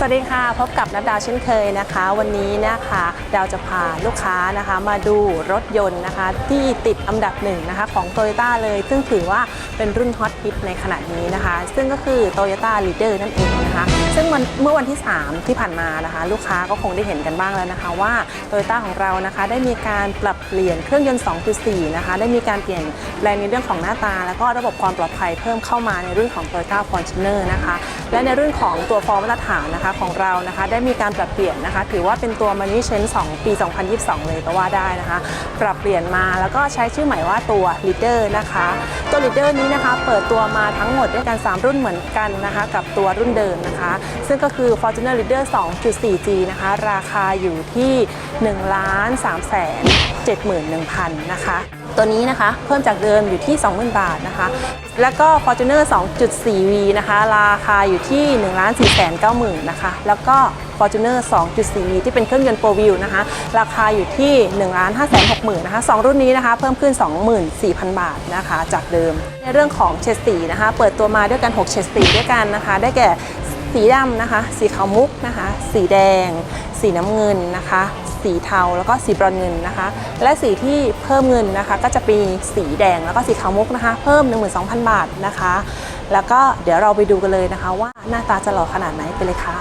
สวัสดีค่ะ พบกับนัดดาวเช่นเคยนะคะ วันนี้นะคะดาวจะพาลูกค้านะคะ มาดูรถยนต์นะคะ ที่ติดอันดับหนึ่งนะคะของ t o y ยต้เลย ซึ่งถือว่าเป็นรุ่นฮอตฮิตในขณะนี้นะคะ ซึ่งก็คือ Toyota Leader นั่นเองนะคะ ซึ่งมันเมื่อวันที่ 3 ที่ผ่านมานะคะ ลูกค้าก็คงได้เห็นกันบ้างแล้วนะคะว่า t o y ยต้ของเรานะคะ ได้มีการปรับเปลี่ยนเครื่องยนต์2.4นะคะได้มีการเปลี่ยนแปลงในเรื่องของหน้าตา แล้วก็ระบบความปลอดภัยเพิ่มเข้ามาในรุ่นของ Toyota Fortuner นะคะและในรุ่นของตัวฟอร์มาตรฐานนะคะของเรานะคะได้มีการปรับเปลี่ยนนะคะ ถือว่าเป็นตัวมันนี่เชน2 ปี 2022 เลยก็ว่าได้นะคะ ปรับเปลี่ยนมาแล้วก็ใช้ชื่อใหม่ว่าตัว Leader นะคะ ตัว Leader นี้นะคะเปิดตัวมาทั้งหมดด้วยกัน 3 รุ่นเหมือนกันนะคะกับตัวรุ่นเดิมนะคะ ซึ่งก็คือ Fortuner Leader 2.4G นะคะ ราคาอยู่ที่1ล้าน3แสน71,000 นะคะ ตัวนี้นะคะ เพิ่มจากเดิมอยู่ที่ 20,000 บาทนะคะ แล้วก็ Fortuner 2.4V นะคะ ราคาอยู่ที่ 1 4 9 0 0 0 0 นะคะ แล้วก็ Fortuner 2.4V ที่เป็นเครื่องยนต์4 Wheel นะคะ ราคาอยู่ที่ 1 5 6 0 0 0นะคะสองรุ่นนี้นะคะ เพิ่มขึ้น 24,000 บาทนะคะ จากเดิม ในเรื่องของเฉดสีนะคะ เปิดตัวมาด้วยกัน 6 เฉดสีด้วยกันนะคะ ได้แก่สีดำนะคะ สีขาวมุกนะคะ สีแดง สีน้ำเงินนะคะ สีเทาแล้วก็สีบรอนเงินนะคะ และสีที่เพิ่มเงินนะคะ ก็จะมีสีแดงแล้วก็สีขาวมุกนะคะ เพิ่ม 12,000 บาทนะคะ แล้วก็เดี๋ยวเราไปดูกันเลยนะคะ ว่าหน้าตาจะหล่อขนาดไหนไปเลยค่ะ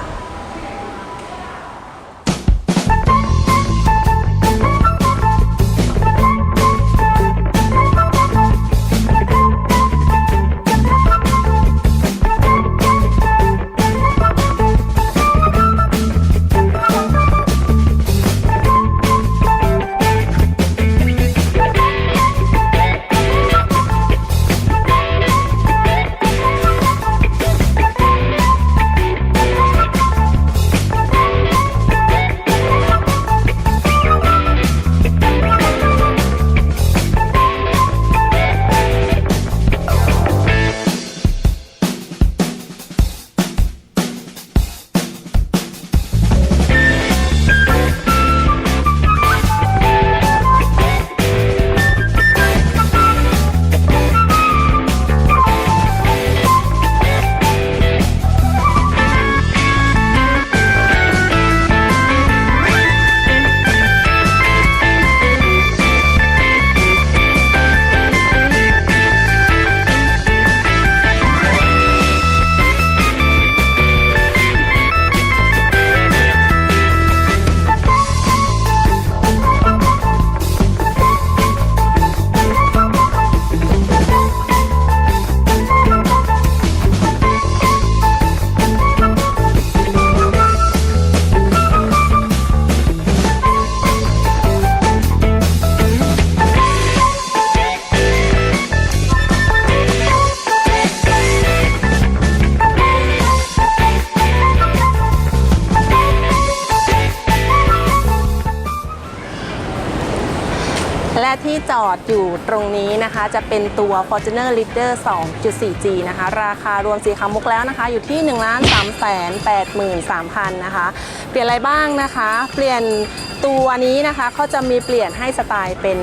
และที่จอดอยู่ตรงนี้นะคะ จะเป็นตัว Fortuner Leader 2.4G นะคะ ราคารวมสีขาวมุกแล้วนะคะ อยู่ที่ 1 3 8 3 0 0 0นะคะ เปลี่ยนอะไรบ้างนะคะ เปลี่ยนตัวนี้นะคะเขาจะมีเปลี่ยนให้สไตล์เป็น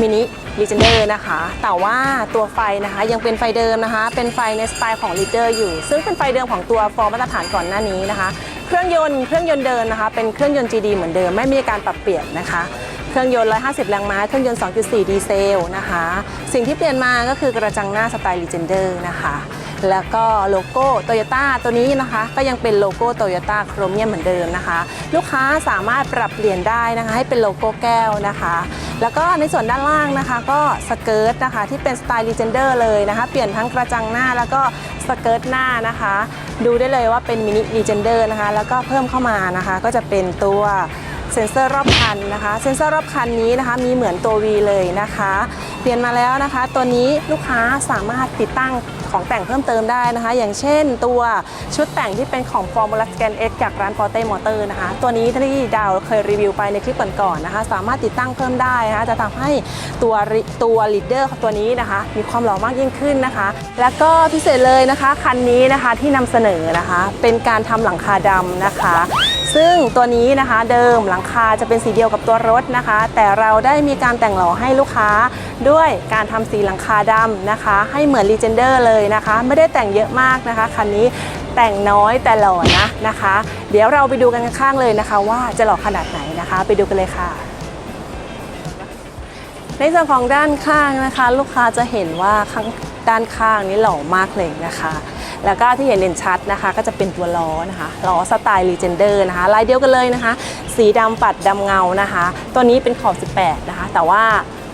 มินิ l e g e n d e r นะคะ แต่ว่าตัวไฟนะคะยังเป็นไฟเดิมนะคะ เป็นไฟในสไตล์ของ Leader อยู่ ซึ่งเป็นไฟเดิมของตัวฟอร์มมาตรฐานก่อนหน้านี้นะคะ เครื่องยนต์เครื่องยนต์เดิมนะคะ เป็นเครื่องยนต์ GD เหมือนเดิม ไม่มีการปรับเปลี่ยนนะคะ เครื่องยนต์ 150 แรงม้า เครื่องยนต์ 2.4 ดีเซลนะคะ สิ่งที่เปลี่ยนมาก็คือกระจังหน้าสไตล์ Legender นะคะ แล้วก็โลโก้โตโยต้าตัวนี้นะคะ ก็ยังเป็นโลโก้โตโยต้าโครเมียมเหมือนเดิมนะคะ ลูกค้าสามารถปรับเปลี่ยนได้นะคะ ให้เป็นโลโก้แก้วนะคะ แล้วก็ในส่วนด้านล่างนะคะ ก็สเกิร์ตนะคะที่เป็นสไตล์ Legender เลยนะคะ เปลี่ยนทั้งกระจังหน้าแล้วก็สเกิร์ตหน้านะคะ ดูได้เลยว่าเป็นมินิ Legender นะคะ แล้วก็เพิ่มเข้ามานะคะ ก็จะเป็นตัว เซ็นเซอร์รอบคันนะคะ เซ็นเซอร์รอบคันนี้นะคะ มีเหมือนตัว V เลยนะคะ เปลี่ยนมาแล้วนะคะ ตัวนี้ลูกค้าสามารถติดตั้งของแต่งเพิ่มเติมได้นะคะ อย่างเช่นตัวชุดแต่งที่เป็นของ Formula Scan X จากร้าน Forte Motor นะคะ ตัวนี้ที่ดาวเคยรีวิวไปในคลิปก่อนๆนะคะ สามารถติดตั้งเพิ่มได้นะคะ จะทำให้ตัวตัวลีดเดอร์ตัวนี้นะคะ มีความหล่อมากยิ่งขึ้นนะคะ แล้วก็พิเศษเลยนะคะ คันนี้นะคะที่นำเสนอนะคะ เป็นการทำหลังคาดำนะคะ ซึ่งตัวนี้นะคะเดิมหลังคาจะเป็นสีเดียวกับตัวรถนะคะ แต่เราได้มีการแต่งหล่อให้ลูกค้าด้วยการทำสีหลังคาดำนะคะ ให้เหมือน Legender เลยนะคะ ไม่ได้แต่งเยอะมากนะคะคันนี้แต่งน้อยแต่หล่อนะนะคะ เดี๋ยวเราไปดูกันข้างเลยนะคะ ว่าจะหล่อขนาดไหนนะคะ ไปดูกันเลยค่ะในส่วนของด้านข้างนะคะ ลูกค้าจะเห็นว่าข้างด้านข้างนี้หล่อมากเลยนะคะ แล้วก็ที่เห็นเด่นชัดนะคะ ก็จะเป็นตัวล้อนะคะล้อสไตล์ Legender นะคะลายเดียวกันเลยนะคะ สีดำปัดดำเงานะคะ ตัวนี้เป็นขอบ 18 นะคะ แต่ว่า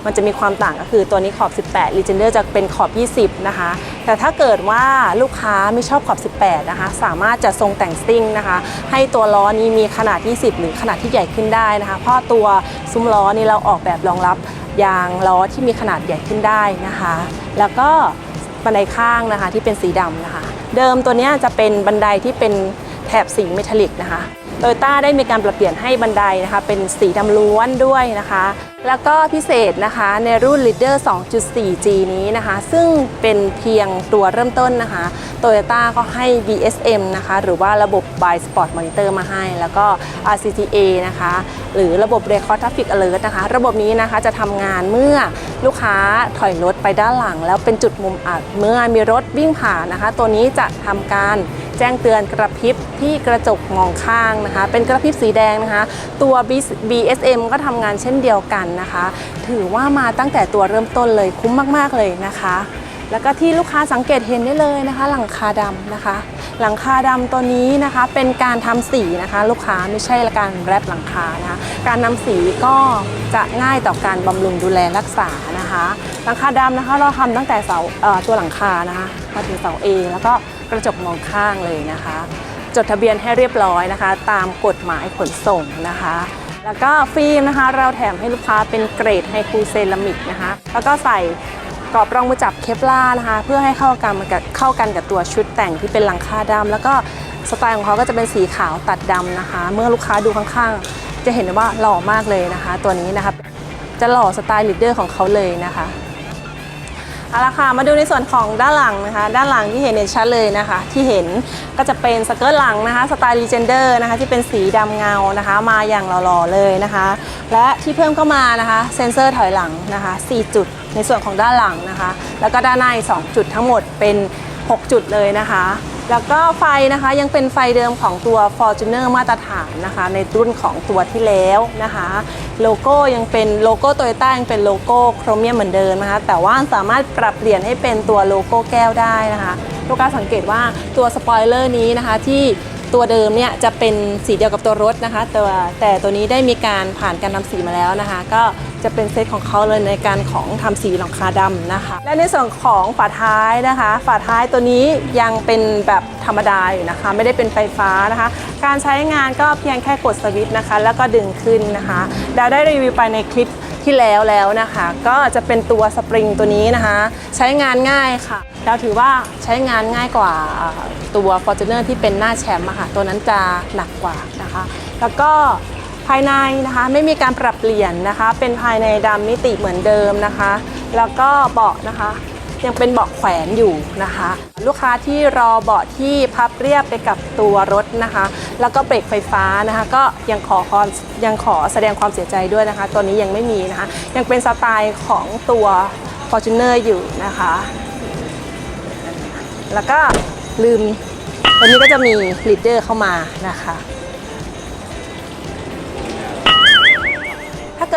มันจะมีความต่างก็คือตัวนี้ขอบ 18 Legender จะเป็นขอบ 20 นะคะ แต่ถ้าเกิดว่าลูกค้าไม่ชอบขอบ 18 นะคะ สามารถจะทรงแต่งซิ่งนะคะ ให้ตัวล้อนี้มีขนาด 20 หรือขนาดที่ใหญ่ขึ้นได้นะคะ เพราะตัวซุ้มล้อนี้เราออกแบบรองรับยางล้อที่มีขนาดใหญ่ขึ้นได้นะคะ แล้วก็บันไดข้างนะคะที่เป็นสีดำนะคะ เดิมตัวนี้จะเป็นบันไดที่เป็นแถบสีเมทัลลิกนะคะ โตโยต้าได้มีการปรับเปลี่ยนให้บันไดนะคะเป็นสีดำล้วนด้วยนะคะ แล้วก็พิเศษนะคะในรุ่น Leader 2.4G นี้นะคะ ซึ่งเป็นเพียงตัวเริ่มต้นนะคะโตโยต้าก็ให้ BSM นะคะ หรือว่าระบบ By Sport Monitor มาให้ แล้วก็ RCTA นะคะ หรือระบบ Record Traffic Alert นะคะ ระบบนี้นะคะจะทำงานเมื่อลูกค้าถอยรถไปด้านหลัง แล้วเป็นจุดมุมอับเมื่อมีรถวิ่งผ่านนะคะ ตัวนี้จะทำการแจ้งเตือนกระพริบที่กระจกมองข้างนะคะ เป็นกระพริบสีแดงนะคะ ตัว BSM ก็ทำงานเช่นเดียวกันนะคะ ถือว่ามาตั้งแต่ตัวเริ่มต้นเลยคุ้มมากๆเลยนะคะ แล้วก็ที่ลูกค้าสังเกตเห็นได้เลยนะคะ หลังคาดำนะคะ หลังคาดำตัวนี้นะคะเป็นการทำสีนะคะ ลูกค้าไม่ใช่การแรปหลังคานะคะ การนำสีก็จะง่ายต่อการบำรุงดูแลรักษานะคะ หลังคาดำนะคะเราทำตั้งแต่เสาเตัวหลังคานะคะมาถึงเสาเองแล้วก็กระจกมองข้างเลยนะคะ จดทะเบียนให้เรียบร้อยนะคะ ตามกฎหมายขนส่งนะคะ แล้วก็ฟิล์มนะคะ เราแถมให้ลูกค้าเป็นเกรดไฮคูเซรามิกนะคะ แล้วก็ใส่กรอบรองมือจับเคปลานะคะ เพื่อให้เข้ากันกับเข้ากันกับตัวชุดแต่งที่เป็นหลังคาดำแล้วก็สไตล์ของเขาก็จะเป็นสีขาวตัดดำนะคะ เมื่อลูกค้าดูข้างๆ จะเห็นว่าหล่อมากเลยนะคะ ตัวนี้นะคะจะหล่อสไตล์ลีดเดอร์ของเขาเลยนะคะ เอาละค่ะมาดูในส่วนของด้านหลังนะคะ ด้านหลังที่เห็นเห็นชัดเลยนะคะ ที่เห็นก็จะเป็นสเกิร์ตหลังนะคะสไตล์ลีเจนเดอร์นะคะ ที่เป็นสีดำเงานะคะ มาอย่างหล่อๆเลยนะคะ และที่เพิ่มเข้ามานะคะเซ็นเซอร์ถอยหลังนะคะ 4 จุดในส่วนของด้านหลังนะคะ แล้วก็ด้านใน2จุดทั้งหมดเป็น 6 จุดเลยนะคะ แล้วก็ไฟนะคะยังเป็นไฟเดิมของตัว Fortuner มาตรฐานนะคะ ในรุ่นของตัวที่แล้วนะคะ โลโก้ยังเป็นโลโก้โตโยต้ายังเป็นโลโก้โครเมียมเหมือนเดิมนะคะ แต่ว่าสามารถปรับเปลี่ยนให้เป็นตัวโลโก้แก้วได้นะคะลูกค้าสังเกตว่าตัวสปอยเลอร์นี้นะคะที่ ตัวเดิมเนี่ยจะเป็นสีเดียวกับตัวรถนะคะแต่ว่าแต่ตัวนี้ได้มีการผ่านการทำสีมาแล้วนะคะ ก็จะเป็นเซตของเขาเลยในการของทำสีหลังคาดำนะคะ และในส่วนของฝาท้ายนะคะ ฝาท้ายตัวนี้ยังเป็นแบบธรรมดาอยู่นะคะ ไม่ได้เป็นไฟฟ้านะคะ การใช้งานก็เพียงแค่กดสวิตช์นะคะ แล้วก็ดึงขึ้นนะคะดาวได้รีวิวไปในคลิป ที่แล้วแล้วนะคะ ก็จะเป็นตัวสปริงตัวนี้นะคะ ใช้งานง่ายค่ะ เราถือว่าใช้งานง่ายกว่าตัว Fortuner ที่เป็นหน้าแชมป์ค่ะตัวนั้นจะหนักกว่านะคะ แล้วก็ภายในนะคะไม่มีการปรับเปลี่ยนนะคะ เป็นภายในดำมิติเหมือนเดิมนะคะ แล้วก็เบาะนะคะ ยังเป็นเบาะแขวนอยู่นะคะ ลูกค้าที่รอเบาะที่พับเรียบไปกับตัวรถนะคะ แล้วก็เบรกไฟฟ้านะคะ ก็ยังขอคอนยังขอแสดงความเสียใจด้วยนะคะ ตัวนี้ยังไม่มีนะคะ ยังเป็นสไตล์ของตัว Fortuner อยู่นะคะ แล้วก็ลืมตัวนี้ก็จะมีลีดเดอร์เข้ามานะคะ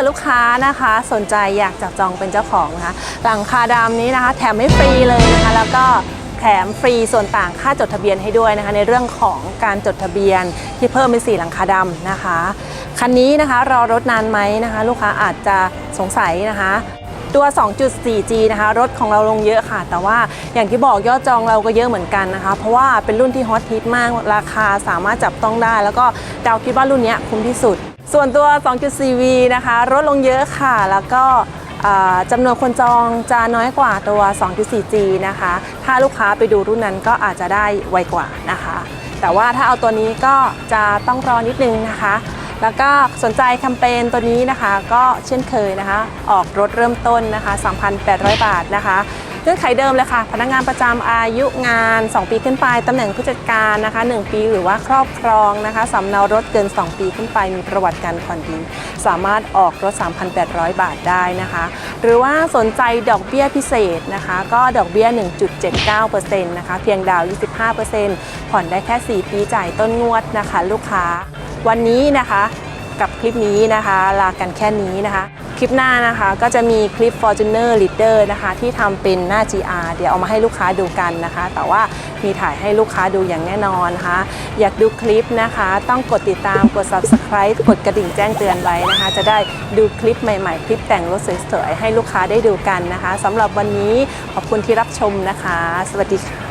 กิดลูกค้านะคะ สนใจอยากจับจองเป็นเจ้าของนะคะหลังคาดำนี้นะคะ แถมให้ฟรีเลยนะคะ แล้วก็แถมฟรีส่วนต่างค่าจดทะเบียนให้ด้วยนะคะ ในเรื่องของการจดทะเบียนที่เพิ่มเป็นสีหลังคาดำนะคะคันนี้นะคะรอรถนานไหมนะคะ ลูกค้าอาจจะสงสัยนะคะตัว 2.4G นะคะ รถของเราลงเยอะค่ะ แต่ว่าอย่างที่บอกยอดจองเราก็เยอะเหมือนกันนะคะ เพราะว่าเป็นรุ่นที่ฮอตฮิตมาก ราคาสามารถจับต้องได้ แล้วก็ดาวคิดว่ารุ่นนี้คุ้มที่สุด ส่วนตัว 2.4V นะคะลดลงเยอะค่ะ แล้วก็จำนวนคนจองจะน้อยกว่าตัว 2.4G นะคะ ถ้าลูกค้าไปดูรุ่นนั้นก็อาจจะได้ไวกว่านะคะ แต่ว่าถ้าเอาตัวนี้ก็จะต้องรอนิดนึงนะคะ แล้วก็สนใจแคมเปญตัวนี้นะคะ ก็เช่นเคยนะคะ ออกรถเริ่มต้นนะคะ 3,800 บาทนะคะ เงื่อนไขเดิมเลยค่ะ พนักงานประจำอายุงาน 2 ปีขึ้นไปตำแหน่งผู้จัดการนะคะ 1 ปีหรือว่าครอบครองนะคะสำเนารถเกิน 2 ปีขึ้นไป มีประวัติการผ่อนดินสามารถออกรถ 3,800 บาทได้นะคะ หรือว่าสนใจดอกเบี้ยพิเศษนะคะ ก็ดอกเบี้ย 1.79%นะคะเพียงดาวน์25%ผ่อนได้แค่ 4 ปีจ่ายต้นงวดนะคะ ลูกค้า วันนี้นะคะ กับคลิปนี้นะคะ ลากันแค่นี้นะคะ คลิปหน้านะคะก็จะมีคลิป Fortuner Leader นะคะ ที่ทำเป็นหน้า GR เดี๋ยวเอามาให้ลูกค้าดูกันนะคะ แต่ว่ามีถ่ายให้ลูกค้าดูอย่างแน่นอนนะคะ อยากดูคลิปนะคะ ต้องกดติดตามกด Subscribe กดกระดิ่งแจ้งเตือนไว้นะคะ จะได้ดูคลิปใหม่ๆ คลิปแต่งรถสวยๆให้ลูกค้าได้ดูกันนะคะสำหรับวันนี้ขอบคุณที่รับชมนะคะ สวัสดีค่ะ